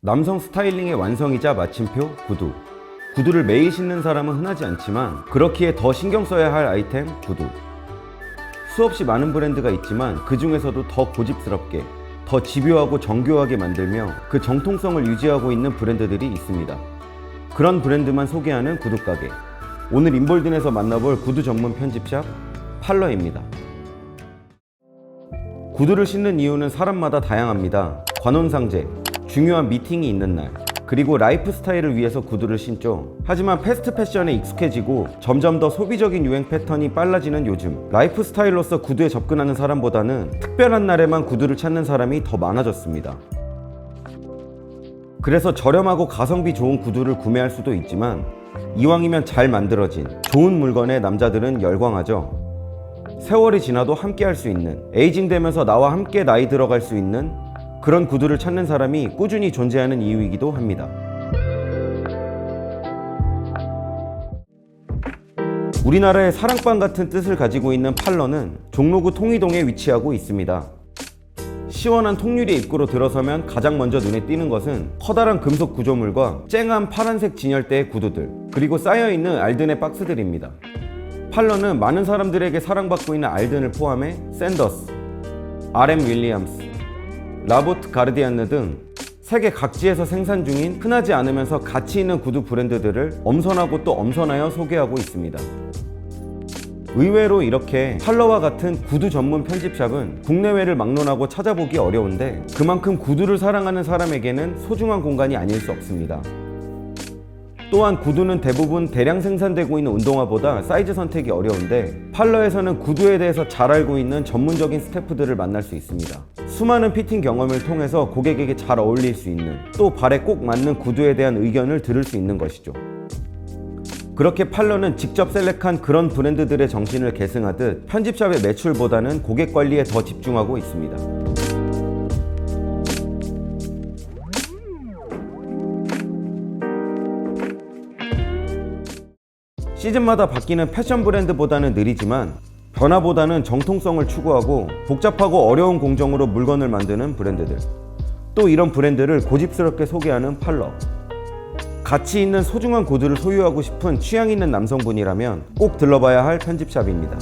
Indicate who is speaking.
Speaker 1: 남성 스타일링의 완성이자 마침표 구두. 구두를 매일 신는 사람은 흔하지 않지만 그렇기에 더 신경 써야 할 아이템 구두. 수없이 많은 브랜드가 있지만 그 중에서도 더 고집스럽게, 더 집요하고 정교하게 만들며 그 정통성을 유지하고 있는 브랜드들이 있습니다. 그런 브랜드만 소개하는 구두 가게. 오늘 인볼든에서 만나볼 구두 전문 편집샵 팔러입니다. 구두를 신는 이유는 사람마다 다양합니다. 관혼상제, 중요한 미팅이 있는 날, 그리고 라이프 스타일을 위해서 구두를 신죠. 하지만 패스트 패션에 익숙해지고 점점 더 소비적인 유행 패턴이 빨라지는 요즘, 라이프 스타일로서 구두에 접근하는 사람보다는 특별한 날에만 구두를 찾는 사람이 더 많아졌습니다. 그래서 저렴하고 가성비 좋은 구두를 구매할 수도 있지만 이왕이면 잘 만들어진 좋은 물건에 남자들은 열광하죠. 세월이 지나도 함께 할 수 있는 에이징 되면서 나와 함께 나이 들어갈 수 있는 그런 구두를 찾는 사람이 꾸준히 존재하는 이유이기도 합니다. 우리나라의 사랑방 같은 뜻을 가지고 있는 팔러는 종로구 통이동에 위치하고 있습니다. 시원한 통유리 입구로 들어서면 가장 먼저 눈에 띄는 것은 커다란 금속 구조물과 쨍한 파란색 진열대의 구두들, 그리고 쌓여있는 알든의 박스들입니다. 팔러는 많은 사람들에게 사랑받고 있는 알든을 포함해 샌더스, RM 윌리엄스, 라보트 가르디안느 등 세계 각지에서 생산 중인 흔하지 않으면서 가치 있는 구두 브랜드들을 엄선하고 또 엄선하여 소개하고 있습니다. 의외로 이렇게 팔러와 같은 구두 전문 편집샵은 국내외를 막론하고 찾아보기 어려운데 그만큼 구두를 사랑하는 사람에게는 소중한 공간이 아닐 수 없습니다. 또한 구두는 대부분 대량 생산되고 있는 운동화보다 사이즈 선택이 어려운데 팔러에서는 구두에 대해서 잘 알고 있는 전문적인 스태프들을 만날 수 있습니다. 수많은 피팅 경험을 통해서 고객에게 잘 어울릴 수 있는 또 발에 꼭 맞는 구두에 대한 의견을 들을 수 있는 것이죠. 그렇게 팔러는 직접 셀렉한 그런 브랜드들의 정신을 계승하듯 편집샵의 매출보다는 고객 관리에 더 집중하고 있습니다. 시즌마다 바뀌는 패션 브랜드보다는 느리지만 변화보다는 정통성을 추구하고 복잡하고 어려운 공정으로 물건을 만드는 브랜드들. 또 이런 브랜드를 고집스럽게 소개하는 팔러. 가치 있는 소중한 구두를 소유하고 싶은 취향 있는 남성분이라면 꼭 들러봐야 할 편집샵입니다.